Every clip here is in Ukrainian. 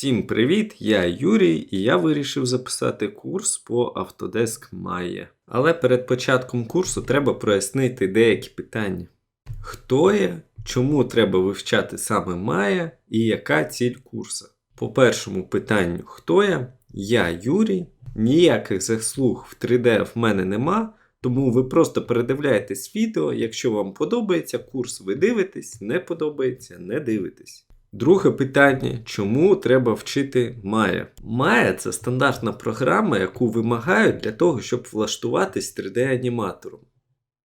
Всім привіт! Я Юрій і я вирішив записати курс по Autodesk Maya. Але перед початком курсу треба прояснити деякі питання. Хто я, чому треба вивчати саме Maya і яка ціль курсу? По першому питанню, хто я? Я Юрій. Ніяких заслуг в 3D в мене нема, тому ви просто передивляєтесь відео. Якщо вам подобається курс, ви дивитесь, не подобається, не дивитесь. Друге питання: чому треба вчити Maya? Maya – це стандартна програма, яку вимагають для того, щоб влаштуватись 3D-аніматором.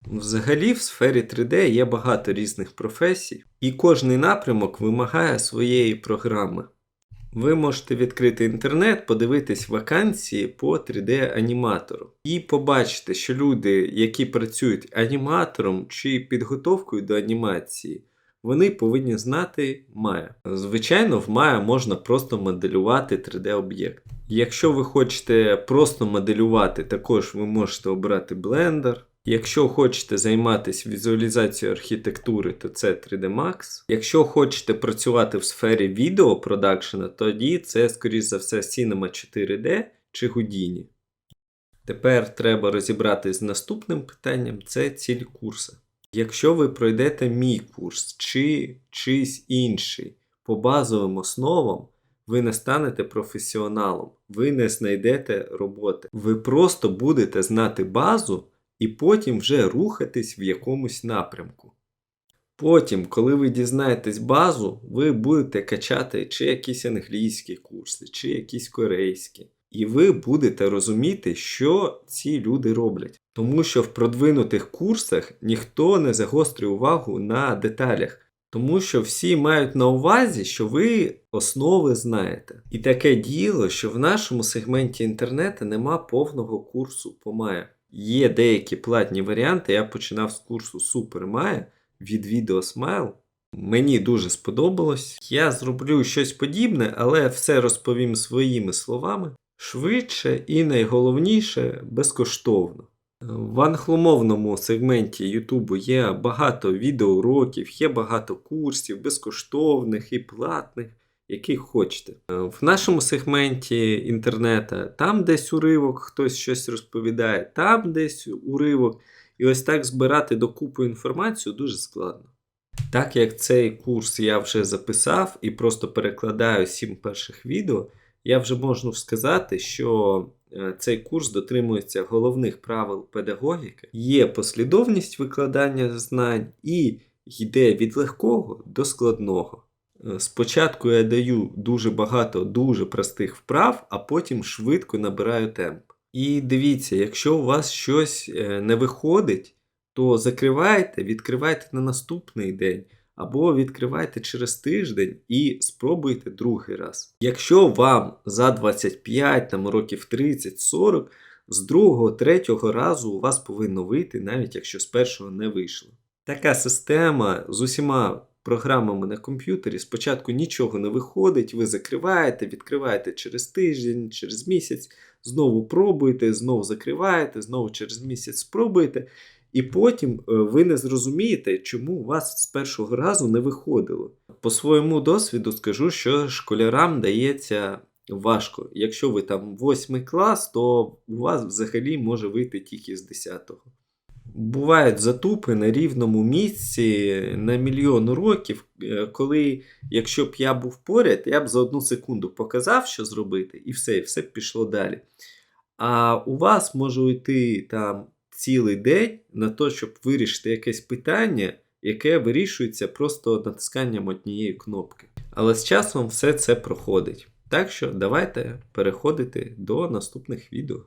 Взагалі, в сфері 3D є багато різних професій, і кожний напрямок вимагає своєї програми. Ви можете відкрити інтернет, подивитись вакансії по 3D-аніматору і побачити, що люди, які працюють аніматором чи підготовкою до анімації, вони повинні знати Maya. Звичайно, в Maya можна просто моделювати 3D-об'єкт. Якщо ви хочете просто моделювати, також ви можете обрати Blender. Якщо хочете займатися візуалізацією архітектури, то це 3D Max. Якщо хочете працювати в сфері відеопродакшена, тоді це, скоріш за все, Cinema 4D чи Houdini. Тепер треба розібратися з наступним питанням це ціль курсу. Якщо ви пройдете мій курс чи чийсь інший по базовим основам, ви не станете професіоналом, ви не знайдете роботи. Ви просто будете знати базу і потім вже рухатись в якомусь напрямку. Потім, коли ви дізнаєтесь базу, ви будете качати чи якісь англійські курси, чи якісь корейські. І ви будете розуміти, що ці люди роблять. Тому що в продвинутих курсах ніхто не загострює увагу на деталях. Тому що всі мають на увазі, що ви основи знаєте. І таке діло, що в нашому сегменті інтернету нема повного курсу по Maya. Є деякі платні варіанти. Я починав з курсу Maya від Video Smile. Мені дуже сподобалось. Я зроблю щось подібне, але все розповім своїми словами. Швидше і найголовніше безкоштовно. В англомовному сегменті Ютубу є багато відеоуроків, є багато курсів, безкоштовних і платних, яких хочете. В нашому сегменті інтернету там десь уривок, хтось щось розповідає, там десь уривок. І ось так збирати докупу інформацію дуже складно. Так як цей курс я вже записав і просто перекладаю сім перших відео, я вже можу сказати, що цей курс дотримується головних правил педагогіки, є послідовність викладання знань і йде від легкого до складного. Спочатку я даю дуже багато дуже простих вправ, а потім швидко набираю темп. І дивіться, якщо у вас щось не виходить, то закривайте, відкривайте на наступний день. Або відкривайте через тиждень і спробуйте другий раз. Якщо вам за 25, там років 30-40, з другого, третього разу у вас повинно вийти, навіть якщо з першого не вийшло. Така система з усіма програмами на комп'ютері спочатку нічого не виходить, ви закриваєте, відкриваєте через тиждень, через місяць, знову пробуєте, знову закриваєте, знову через місяць спробуєте. І потім ви не зрозумієте, чому у вас з першого разу не виходило. По своєму досвіду скажу, що школярам дається важко. Якщо ви там 8 клас, то у вас взагалі може вийти тільки з 10-го. Бувають затупи на рівному місці на мільйон років, коли, якщо б я був поряд, я б за одну секунду показав, що зробити, і все, і все б пішло далі. А у вас може йти там цілий день на те, щоб вирішити якесь питання, яке вирішується просто натисканням однієї кнопки. Але з часом все це проходить. Так що давайте переходити до наступних відео.